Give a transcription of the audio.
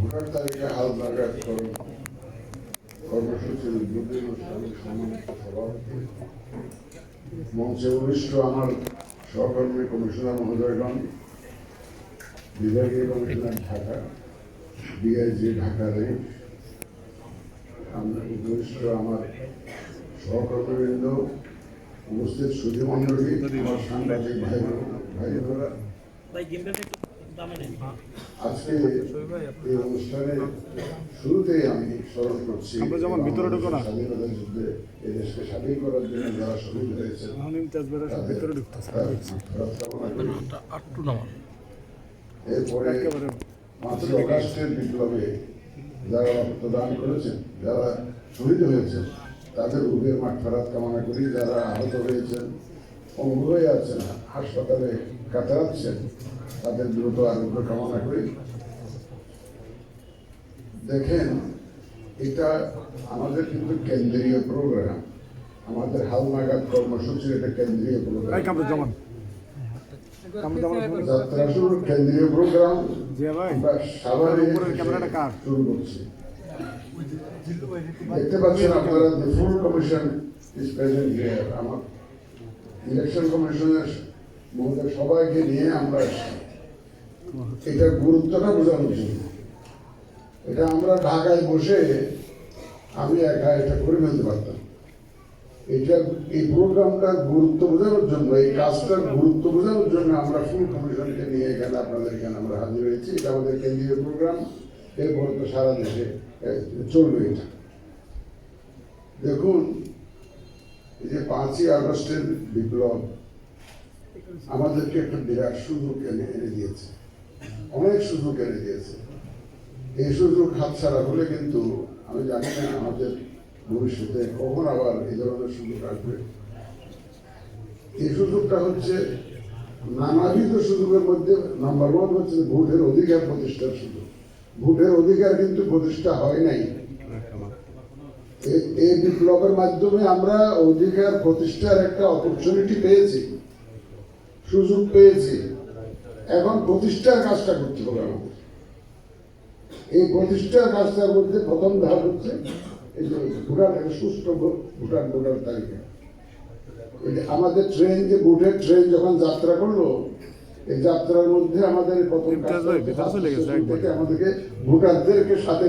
Voter তালিকা হালনাগাদ করণ কর্মসূচির উদ্বোধনী অনুষ্ঠানের সম্মানিত সভাপতি। মঞ্চে অনুষ্ঠ আমার সহকর্মী কমিশনার মহোদয়গণ, বিভাগীয় commissioner Dhaka, DIG Dhaka range উপরিষ্ঠ আমার সহকর্মীবৃন্দ, উপস্থিত সুধীমণ্ডলী, আমার সাংবাদিক ভাই ভাই বোনেরা আজকে এই অনুষ্ঠানে শুরুতেই আমি স্মরণ করছি আমরা যেমন ভিতরে ঢুকো না। স্বাধীনতা যুদ্ধে এই দেশকে স্বাধীন করার জন্য যারা শহীদ হয়েছে এরপরে পাঁচই অগাস্টের বিপ্লবে যারা রক্তদান করেছেন যারা শহীদ হয়েছেন তাদের রোগের মাঠ ফেরাত কামনা করি যারা আহত হয়েছেন অঙ্গ হয়ে আছেন হাসপাতালে কাতরাচ্ছেন তাদের দ্রুত আরোগ্য কামনা করি। দেখেন এটা আমাদের কিন্তু কেন্দ্রীয় প্রোগ্রাম আমাদের হালনাগাদ কর্মসূচির এটা কেন্দ্রীয় প্রোগ্রাম যাত্রা শুরুর কেন্দ্রীয় প্রোগ্রাম? শুরু করছি। দেখতে পাচ্ছেন আপনারা আমার ইলেকশন কমিশনের মহোদয় সবাইকে নিয়ে আমরা। এটার গুরুত্বটা বোঝানোর জন্য এটা আমরা ঢাকায় বসে আমি একা এটা করে ফেলতে পারতাম। এটা, এই প্রোগ্রামটার গুরুত্ব বোঝানোর জন্য, এই কাজটার গুরুত্ব বোঝানোর জন্য আমরা ফুল কমিশনকে নিয়ে এখানে আপনাদের এখানে আমরা হাজির হয়েছি। এটা আমাদের কেন্দ্রীয় প্রোগ্রাম, এরপরে তো সারা দেশে চলবে এটা। দেখুন, এই যে পাঁচই আগস্টের বিপ্লব, আমাদেরকে একটা বিরাট সুযোগ এনে দিয়েছে। অনেক সুযোগ এনে দিয়েছে। এই সুযোগ হাতছাড়া হলে কিন্তু আমি জানি না আমাদের ভবিষ্যতে কখন আবার এই ধরনের সুযোগ আসবে। এই সুযোগটা হচ্ছে নানাবিধ সুযোগের মধ্যে নাম্বার ওয়ান হচ্ছে ভোটের অধিকার প্রতিষ্ঠার সুযোগ। ভোটের অধিকার কিন্তু প্রতিষ্ঠা হয় নাই। এই বিপ্লবের মাধ্যমে আমরা অধিকার প্রতিষ্ঠার একটা অপরচুনিটি পেয়েছি। সুযোগ পেয়েছি। এখন প্রতিষ্ঠার কাজটা করতে হবে আমাদের। এই প্রতিষ্ঠার কাজটার মধ্যে প্রথম ধাপ হচ্ছে এই যে ভোটার সুস্থ সুষ্ঠু ভোটার ভোটার তালিকা। আমাদের ট্রেন যে বুটের ট্রেন যখন যাত্রা করল এই যাত্রার মধ্যে আমাদের প্রথম কাজটা আমাদেরকে ভোটারদেরকে সাথে